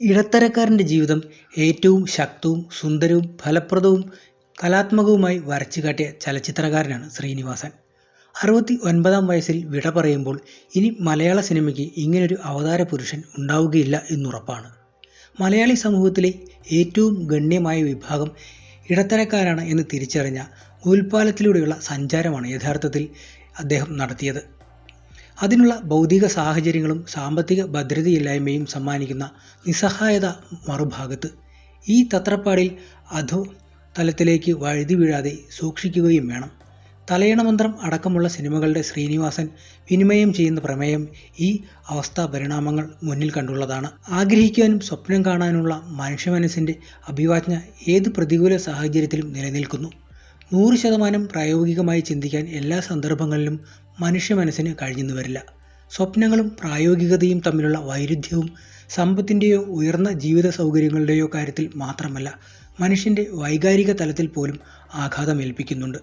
ഇടത്തരക്കാരന്റെ ജീവിതം ഏറ്റവും ശക്തവും സുന്ദരവും ഫലപ്രദവും കലാത്മകവുമായി വരച്ചു കാട്ടിയ ചലച്ചിത്രകാരനാണ് ശ്രീനിവാസൻ. അറുപത്തി ഒൻപതാം വയസ്സിൽ വിട പറയുമ്പോൾ ഇനി മലയാള സിനിമയ്ക്ക് ഇങ്ങനൊരു അവതാര പുരുഷൻ ഉണ്ടാവുകയില്ല എന്നുറപ്പാണ്. മലയാളി സമൂഹത്തിലെ ഏറ്റവും ഗണ്യമായ വിഭാഗം ഇടത്തരക്കാരാണ് എന്ന് തിരിച്ചറിഞ്ഞ നൂൽപ്പാലത്തിലൂടെയുള്ള സഞ്ചാരമാണ് യഥാർത്ഥത്തിൽ അദ്ദേഹം നടത്തിയത്. അതിനുള്ള ഭൗതിക സാഹചര്യങ്ങളും സാമ്പത്തിക ഭദ്രതയില്ലായ്മയും സമ്മാനിക്കുന്ന നിസ്സഹായത മറുഭാഗത്ത്. ഈ തത്രപ്പാടിൽ അധോ തലത്തിലേക്ക് വഴുതി വീഴാതെ സൂക്ഷിക്കുകയും വേണം. തലയണമന്ത്രം അടക്കമുള്ള സിനിമകളുടെ ശ്രീനിവാസൻ വിനിമയം ചെയ്യുന്ന പ്രമേയം ഈ അവസ്ഥാ പരിണാമങ്ങൾ മുന്നിൽ കണ്ടുള്ളതാണ്. ആഗ്രഹിക്കാനും സ്വപ്നം കാണാനുമുള്ള മനുഷ്യമനസ്സിന്റെ അഭിവാജ്ഞ ഏത് പ്രതികൂല സാഹചര്യത്തിലും നിലനിൽക്കുന്നു. നൂറ് ശതമാനം പ്രായോഗികമായി ചിന്തിക്കാൻ എല്ലാ സന്ദർഭങ്ങളിലും മനുഷ്യമനസ്സിന് കഴിഞ്ഞെന്ന് വരില്ല. സ്വപ്നങ്ങളും പ്രായോഗികതയും തമ്മിലുള്ള വൈരുദ്ധ്യവും സമ്പത്തിന്റെയോ ഉയർന്ന ജീവിത സൗകര്യങ്ങളുടെയോ കാര്യത്തിൽ മാത്രമല്ല മനുഷ്യന്റെ വൈകാരിക തലത്തിൽ പോലും ആഘാതമേൽപ്പിക്കുന്നുണ്ട്.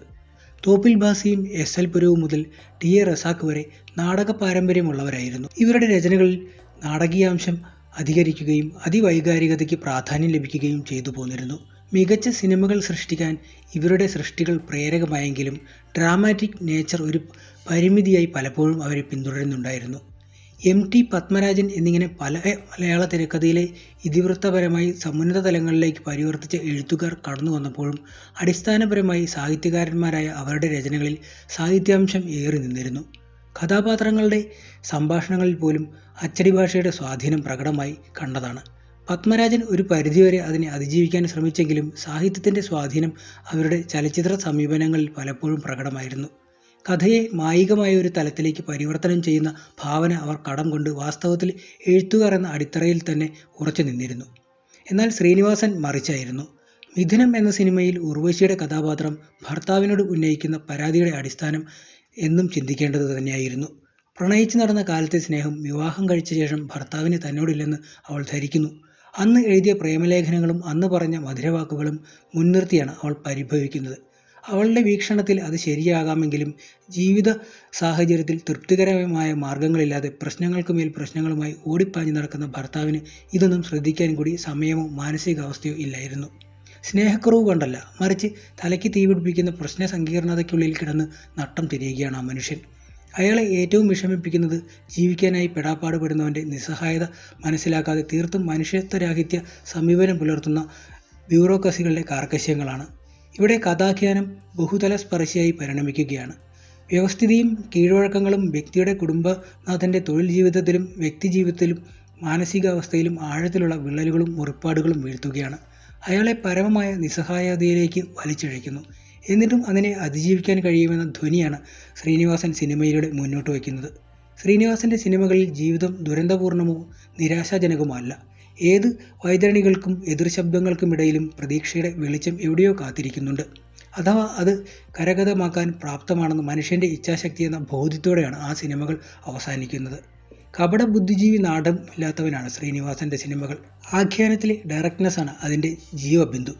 തോപ്പിൽ ഭാസിയും എസ്. എൽ. പുരവും മുതൽ ടി. എ. റസാഖ് വരെ നാടക പാരമ്പര്യമുള്ളവരായിരുന്നു ഇവരുടെ രചനകളിൽ നാടകീയാംശം അധികരിക്കുകയും അതിവൈകാരികതയ്ക്ക് പ്രാധാന്യം ലഭിക്കുകയും ചെയ്തുപോന്നിരുന്നു. മികച്ച സിനിമകൾ സൃഷ്ടിക്കാൻ ഇവരുടെ സൃഷ്ടികൾ പ്രേരകമായെങ്കിലും ഡ്രാമാറ്റിക് നേച്ചർ ഒരു പരിമിതിയായി പലപ്പോഴും അവരെ പിന്തുടരുന്നുണ്ടായിരുന്നു. എം. ടി. പത്മരാജൻ എന്നിങ്ങനെ പല മലയാള തിരക്കഥയിലെ ഇതിവൃത്തപരമായി സമുന്നത തലങ്ങളിലേക്ക് പരിവർത്തിച്ച എഴുത്തുകാർ കടന്നു വന്നപ്പോഴും അടിസ്ഥാനപരമായി സാഹിത്യകാരന്മാരായ അവരുടെ രചനകളിൽ സാഹിത്യാംശം ഏറി നിന്നിരുന്നു കഥാപാത്രങ്ങളുടെ സംഭാഷണങ്ങളിൽ പോലും അച്ചടി ഭാഷയുടെ സ്വാധീനം പ്രകടമായി കണ്ടതാണ്. പത്മരാജൻ ഒരു പരിധിവരെ അതിനെ അതിജീവിക്കാൻ ശ്രമിച്ചെങ്കിലും സാഹിത്യത്തിന്റെ സ്വാധീനം അവരുടെ ചലച്ചിത്ര സമീപനങ്ങളിൽ പലപ്പോഴും പ്രകടമായിരുന്നു. കഥയെ മായികമായ ഒരു തലത്തിലേക്ക് പരിവർത്തനം ചെയ്യുന്ന ഭാവന അവർ കടം കൊണ്ട് വാസ്തവത്തിൽ എഴുത്തുകാർ എന്ന അടിത്തറയിൽ തന്നെ ഉറച്ചു നിന്നിരുന്നു എന്നാൽ ശ്രീനിവാസൻ മറിച്ചായിരുന്നു. മിഥുനം എന്ന സിനിമയിൽ ഉർവശിയുടെ കഥാപാത്രം ഭർത്താവിനോട് ഉന്നയിക്കുന്ന പരാതിയുടെ അടിസ്ഥാനം എന്നും ചിന്തിക്കേണ്ടത് തന്നെയായിരുന്നു. പ്രണയിച്ചു നടന്ന കാലത്തെ സ്നേഹം വിവാഹം കഴിച്ച ശേഷം ഭർത്താവിന് തന്നോടില്ലെന്ന് അവൾ ധരിക്കുന്നു. അന്ന് എഴുതിയ പ്രേമലേഖനങ്ങളും അന്ന് പറഞ്ഞ മധുരവാക്കുകളും മുൻനിർത്തിയാണ് അവൾ പരിഭവിക്കുന്നത്. അവളുടെ വീക്ഷണത്തിൽ അത് ശരിയാകാമെങ്കിലും ജീവിത സാഹചര്യത്തിൽ തൃപ്തികരമായ മാർഗങ്ങളില്ലാതെ പ്രശ്നങ്ങൾക്ക് മേൽ പ്രശ്നങ്ങളുമായി ഓടിപ്പാഞ്ഞു നടക്കുന്ന ഭർത്താവിന് ഇതൊന്നും ശ്രദ്ധിക്കാൻ കൂടി സമയമോ മാനസികാവസ്ഥയോ ഇല്ലായിരുന്നു. സ്നേഹക്കുറവ് കൊണ്ടല്ല, മറിച്ച് തലയ്ക്ക് തീപിടിപ്പിക്കുന്ന പ്രശ്ന സങ്കീർണതയ്ക്കുള്ളിൽ കിടന്ന് നട്ടം തിരിയുകയാണ് ആ മനുഷ്യൻ. അയാളെ ഏറ്റവും വിഷമിപ്പിക്കുന്നത് ജീവിക്കാനായി പെടാപ്പാട് പെടുന്നവന്റെ നിസ്സഹായത മനസ്സിലാക്കാതെ തീർത്തും മനുഷ്യത്വരാഹിത്യ സമീപനം പുലർത്തുന്ന ബ്യൂറോക്രസികളുടെ കാർക്കശ്യങ്ങളാണ്. ഇവിടെ കഥാഖ്യാനം ബഹുതല സ്പർശിയായി പരിണമിക്കുകയാണ്. വ്യവസ്ഥിതിയും കീഴ്വഴക്കങ്ങളും വ്യക്തിയുടെ കുടുംബനാഥന്റെ തൊഴിൽ ജീവിതത്തിലും വ്യക്തിജീവിതത്തിലും മാനസികാവസ്ഥയിലും ആഴത്തിലുള്ള വിള്ളലുകളും മുറിപ്പാടുകളും വീഴ്ത്തുകയാണ്. അയാളെ പരമമായ നിസ്സഹായതയിലേക്ക് വലിച്ചിഴയ്ക്കുന്നു. എന്നിട്ടും അതിനെ അതിജീവിക്കാൻ കഴിയുമെന്ന ധ്വനിയാണ് ശ്രീനിവാസൻ സിനിമയിലൂടെ മുന്നോട്ട് വയ്ക്കുന്നത്. ശ്രീനിവാസന്റെ സിനിമകളിൽ ജീവിതം ദുരന്തപൂർണമോ നിരാശാജനകമോ അല്ല. ഏത് വൈതരണികൾക്കും എതിർശബ്ദങ്ങൾക്കുമിടയിലും പ്രതീക്ഷയുടെ വെളിച്ചം എവിടെയോ കാത്തിരിക്കുന്നുണ്ട്. അഥവാ അത് കരഗതമാക്കാൻ മനുഷ്യന്റെ ഇച്ഛാശക്തി എന്ന ബോധ്യത്തോടെയാണ് ആ സിനിമകൾ അവസാനിക്കുന്നത്. കപട ബുദ്ധിജീവി നാടം ഇല്ലാത്തവനാണ് ശ്രീനിവാസന്റെ സിനിമകൾ. ആഖ്യാനത്തിലെ ഡയറക്ട്നെസ്സാണ് അതിന്റെ ജീവബിന്ദു.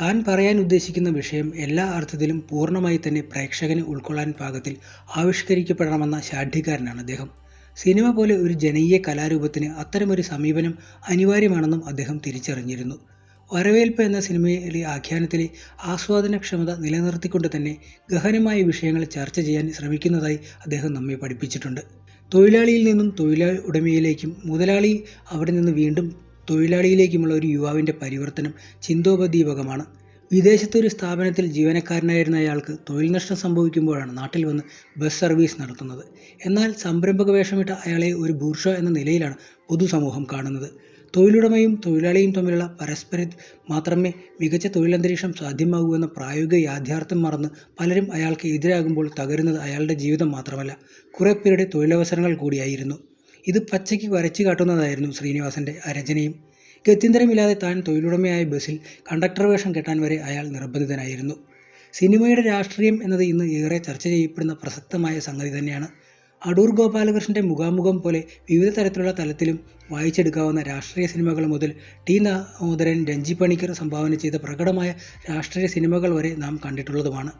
താൻ പറയാൻ ഉദ്ദേശിക്കുന്ന വിഷയം എല്ലാ അർത്ഥത്തിലും പൂർണമായി തന്നെ പ്രേക്ഷകന് ഉൾക്കൊള്ളാൻ പാകത്തിൽ ആവിഷ്കരിക്കപ്പെടണമെന്ന ശാഠ്യക്കാരനാണ് അദ്ദേഹം. സിനിമ പോലെ ഒരു ജനകീയ കലാരൂപത്തിന് അത്തരമൊരു സമീപനം അനിവാര്യമാണെന്നും അദ്ദേഹം തിരിച്ചറിഞ്ഞിരുന്നു. വരവേൽപ്പ് എന്ന സിനിമയിലെ ആഖ്യാനത്തിലെ ആസ്വാദനക്ഷമത നിലനിർത്തിക്കൊണ്ട് തന്നെ ഗഹനമായ വിഷയങ്ങൾ ചർച്ച ചെയ്യാൻ ശ്രമിക്കുന്നതായി അദ്ദേഹം നമ്മെ പഠിപ്പിച്ചിട്ടുണ്ട്. തൊഴിലാളിയിൽ നിന്നും തൊഴിലാളി ഉടമയിലേക്കും മുതലാളി അവിടെ നിന്ന് വീണ്ടും തൊഴിലാളിയിലേക്കുമുള്ള ഒരു യുവാവിന്റെ പരിവർത്തനം ചിന്തോപദീപകമാണ്. വിദേശത്തൊരു സ്ഥാപനത്തിൽ ജീവനക്കാരനായിരുന്ന അയാൾക്ക് തൊഴിൽ നഷ്ടം സംഭവിക്കുമ്പോഴാണ് നാട്ടിൽ വന്ന് ബസ് സർവീസ് നടത്തുന്നത്. എന്നാൽ സംരംഭക വേഷമിട്ട അയാളെ ഒരു ബൂർഷോ എന്ന നിലയിലാണ് പൊതുസമൂഹം കാണുന്നത്. തൊഴിലുടമയും തൊഴിലാളിയും തമ്മിലുള്ള പരസ്പര മാത്രമേ മികച്ച തൊഴിലന്തരീക്ഷം സാധ്യമാകൂ എന്ന പ്രായോഗിക യാഥാർത്ഥ്യം മറന്ന് പലരും അയാൾക്ക് എതിരാകുമ്പോൾ തകരുന്നത് അയാളുടെ ജീവിതം മാത്രമല്ല, കുറേ പേരുടെ തൊഴിലവസരങ്ങൾ കൂടിയായിരുന്നു. ഇത് പച്ചയ്ക്ക് വരച്ചു കാട്ടുന്നതായിരുന്നു ശ്രീനിവാസന്റെ രചനയും. ഗത്യന്തരമില്ലാതെ താൻ തൊഴിലുടമയായ ബസ്സിൽ കണ്ടക്ടർ വേഷം കെട്ടാൻ വരെ അയാൾ നിർബന്ധിതനായിരുന്നു. സിനിമയുടെ രാഷ്ട്രീയം എന്നത് ഇന്ന് ഏറെ ചർച്ച ചെയ്യപ്പെടുന്ന പ്രസക്തമായ സംഗതി തന്നെയാണ്. അടൂർ ഗോപാലകൃഷ്ണന്റെ മുഖാമുഖം പോലെ വിവിധ തരത്തിലുള്ള തലത്തിലും വായിച്ചെടുക്കാവുന്ന രാഷ്ട്രീയ സിനിമകൾ മുതൽ ടി. ദാമോദരൻ, രഞ്ജി പണിക്കർ സംഭാവന ചെയ്ത പ്രകടമായ രാഷ്ട്രീയ സിനിമകൾ വരെ നാം കണ്ടിട്ടുള്ളതുമാണ്.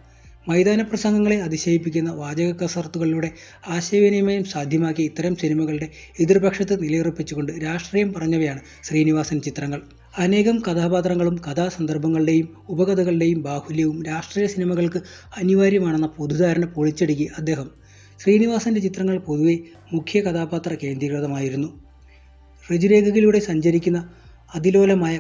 മൈതാന പ്രസംഗങ്ങളെ അതിശയിപ്പിക്കുന്ന വാചക കസർത്തുകളിലൂടെ ആശയവിനിമയം സാധ്യമാക്കി ഇത്തരം സിനിമകളുടെ എതിർപക്ഷത്ത് നിലയുറപ്പിച്ചുകൊണ്ട് രാഷ്ട്രീയം പറഞ്ഞവയാണ് ശ്രീനിവാസൻ ചിത്രങ്ങൾ. അനേകം കഥാപാത്രങ്ങളും കഥാസന്ദർഭങ്ങളുടെയും ഉപകഥകളുടെയും ബാഹുല്യവും രാഷ്ട്രീയ സിനിമകൾക്ക് അനിവാര്യമാണെന്ന പൊതുധാരണ പൊളിച്ചടുക്കി അദ്ദേഹം. ശ്രീനിവാസന്റെ ചിത്രങ്ങൾ പൊതുവെ മുഖ്യ കഥാപാത്ര കേന്ദ്രീകൃതമായിരുന്നു. ഋജുരേഖകളിലൂടെ സഞ്ചരിക്കുന്ന അതിലോലമായ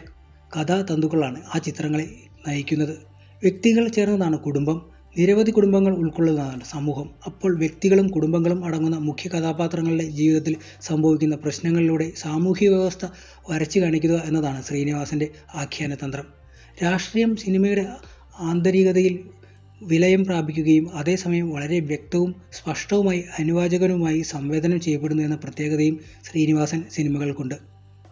കഥാതന്തുക്കളാണ് ആ ചിത്രങ്ങളെ നയിക്കുന്നത്. വ്യക്തികൾ ചേർന്നതാണ് കുടുംബം. നിരവധി കുടുംബങ്ങൾ ഉൾക്കൊള്ളുന്നതാണ് സമൂഹം. അപ്പോൾ വ്യക്തികളും കുടുംബങ്ങളും അടങ്ങുന്ന മുഖ്യ കഥാപാത്രങ്ങളുടെ ജീവിതത്തിൽ സംഭവിക്കുന്ന പ്രശ്നങ്ങളിലൂടെ സാമൂഹിക വ്യവസ്ഥ വരച്ചു കാണിക്കുക എന്നതാണ് ശ്രീനിവാസന്റെ ആഖ്യാന തന്ത്രം. രാഷ്ട്രീയം സിനിമയുടെ ആന്തരികതയിൽ വിലയം പ്രാപിക്കുകയും അതേസമയം വളരെ വ്യക്തവും സ്പഷ്ടവുമായി അനുവാചകനുമായി സംവേദനം ചെയ്യപ്പെടുന്നു എന്ന പ്രത്യേകതയും ശ്രീനിവാസൻ സിനിമകൾക്കുണ്ട്.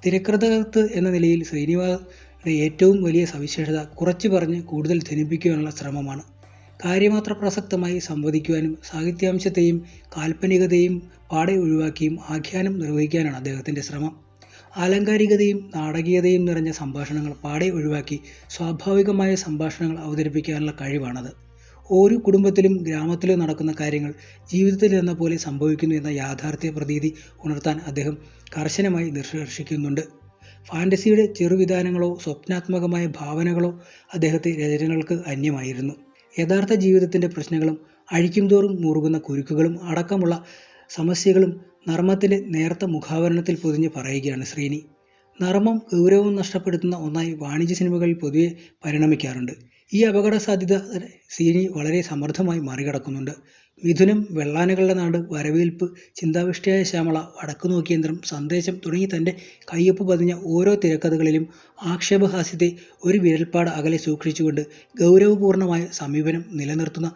തിരക്കഥകത്ത് എന്ന നിലയിൽ ശ്രീനിവാസന്റെ ഏറ്റവും വലിയ സവിശേഷത കുറച്ചു പറഞ്ഞ് കൂടുതൽ ധനിപ്പിക്കുവാനുള്ള ശ്രമമാണ്. കാര്യമാത്ര പ്രസക്തമായി സംവദിക്കുവാനും സാഹിത്യാംശത്തെയും കാൽപ്പനികതയും പാടെ ഒഴിവാക്കിയും ആഖ്യാനം നിർവഹിക്കാനാണ് അദ്ദേഹത്തിന്റെ ശ്രമം. ആലങ്കാരികതയും നാടകീയതയും നിറഞ്ഞ സംഭാഷണങ്ങൾ പാടെ ഒഴിവാക്കി സ്വാഭാവികമായ സംഭാഷണങ്ങൾ അവതരിപ്പിക്കാനുള്ള കഴിവാണത്. ഓരോ കുടുംബത്തിലും ഗ്രാമത്തിലും നടക്കുന്ന കാര്യങ്ങൾ ജീവിതത്തിൽ എന്ന പോലെ സംഭവിക്കുന്നു എന്ന യാഥാർത്ഥ്യ പ്രതീതി ഉണർത്താൻ അദ്ദേഹം കർശനമായി നിർദ്ദേശിക്കുന്നുണ്ട് ഫാന്റസിയുടെ ചെറുവിധാനങ്ങളോ സ്വപ്നാത്മകമായ ഭാവനകളോ അദ്ദേഹത്തെ രചനകൾക്ക് അന്യമായിരുന്നു. യഥാർത്ഥ ജീവിതത്തിന്റെ പ്രശ്നങ്ങളും അഴിക്കും തോറും മുറുകുന്ന കുരുക്കുകളും അടക്കമുള്ള സമസ്യകളും നർമ്മത്തിന്റെ നേർത്ത മുഖാവരണത്തിൽ പൊതിഞ്ഞ് പറയുകയാണ് ശ്രീനി. നർമ്മം ഗൗരവം നഷ്ടപ്പെടുത്തുന്ന ഒന്നായി വാണിജ്യ സിനിമകളിൽ പൊതുവെ പരിണമിക്കാറുണ്ട്. ഈ അപകട സാധ്യത ശ്രീനി വളരെ സമർത്ഥമായി മറികടക്കുന്നുണ്ട്. മിഥുനം വെള്ളാനകളുടെ നാട് വരവേൽപ്പ് ചിന്താവിഷ്ടയായ ശ്യാമള വടക്കു നോക്കിയന്ത്രം സന്ദേശം തുടങ്ങി തന്റെ കയ്യൊപ്പ് പതിഞ്ഞ ഓരോ തിരക്കഥകളിലും ആക്ഷേപഹാസ്യത്തെ ഒരു വിരൽപ്പാട് അകലെ സൂക്ഷിച്ചുകൊണ്ട് ഗൗരവപൂർണമായ സമീപനം നിലനിർത്തുന്ന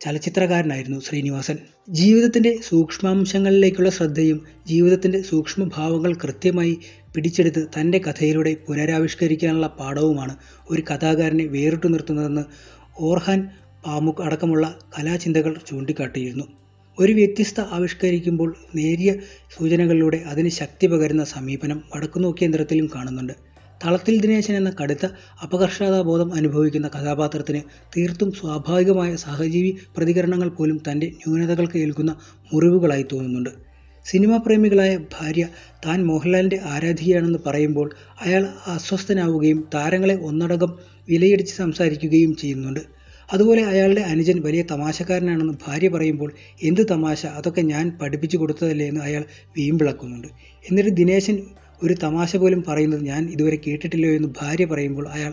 ചലച്ചിത്രകാരനായിരുന്നു ശ്രീനിവാസൻ. ജീവിതത്തിന്റെ സൂക്ഷ്മാംശങ്ങളിലേക്കുള്ള ശ്രദ്ധയും ജീവിതത്തിന്റെ സൂക്ഷ്മഭാവങ്ങൾ കൃത്യമായി പിടിച്ചെടുത്ത് തന്റെ കഥയിലൂടെ പുനരാവിഷ്കരിക്കാനുള്ള പാഠവുമാണ് ഒരു കഥാകാരനെ വേറിട്ടു നിർത്തുന്നതെന്ന് ഓർഹാൻ പാമുക് അടക്കമുള്ള കലാചിന്തകൾ ചൂണ്ടിക്കാട്ടിയിരുന്നു. ഒരു വ്യത്യസ്ത ആവിഷ്കരിക്കുമ്പോൾ നേരിയ സൂചനകളിലൂടെ അതിന് ശക്തി പകരുന്ന സമീപനം വടക്കുനോക്കിയന്ത്രത്തിലും കാണുന്നുണ്ട്. തളത്തിൽ ദിനേശൻ എന്ന കടുത്ത അപകർഷതാബോധം അനുഭവിക്കുന്ന കഥാപാത്രത്തിന് തീർത്തും സ്വാഭാവികമായ സഹജീവി പ്രതികരണങ്ങൾ പോലും തന്റെ ന്യൂനതകൾക്ക് ഏൽക്കുന്ന മുറിവുകളായി തോന്നുന്നുണ്ട്. സിനിമാ പ്രേമികളായ ഭാര്യ താൻ മോഹൻലാലിന്റെ ആരാധികയാണെന്ന് പറയുമ്പോൾ അയാൾ അസ്വസ്ഥനാവുകയും താരങ്ങളെ ഒന്നടങ്കം വിലയിടിച്ച് സംസാരിക്കുകയും ചെയ്യുന്നുണ്ട്. അതുപോലെ അയാളുടെ അനുജൻ വലിയ തമാശക്കാരനാണെന്ന് ഭാര്യ പറയുമ്പോൾ എന്ത് തമാശ? അതൊക്കെ ഞാൻ പഠിപ്പിച്ചു കൊടുത്തതല്ലേ എന്ന് അയാൾ വീമ്പിളക്കുന്നുണ്ട്. എന്നിട്ട് ദിനേശൻ ഒരു തമാശ പോലും പറയുന്നത് ഞാൻ ഇതുവരെ കേട്ടിട്ടില്ലോ എന്ന് ഭാര്യ പറയുമ്പോൾ അയാൾ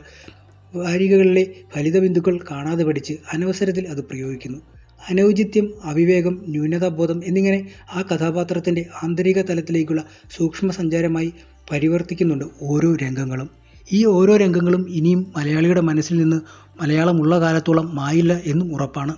വാരികകളിലെ ഫലിതബിന്ദുക്കൾ കാണാതെ പഠിച്ച് അനവസരത്തിൽ അത് പ്രയോഗിക്കുന്നു. അനൗചിത്യം അവിവേകം ന്യൂനതാബോധം എന്നിങ്ങനെ ആ കഥാപാത്രത്തിന്റെ ആന്തരിക തലത്തിലേക്കുള്ള സൂക്ഷ്മ സഞ്ചാരമായി പരിവർത്തിക്കുന്നുണ്ട് ഓരോ രംഗങ്ങളും. ഈ ഓരോ രംഗങ്ങളും ഇനിയും മലയാളിയുടെ മനസ്സിൽ നിന്ന് മലയാളമുള്ള കാലത്തോളം മായില്ല എന്നും ഉറപ്പാണ്.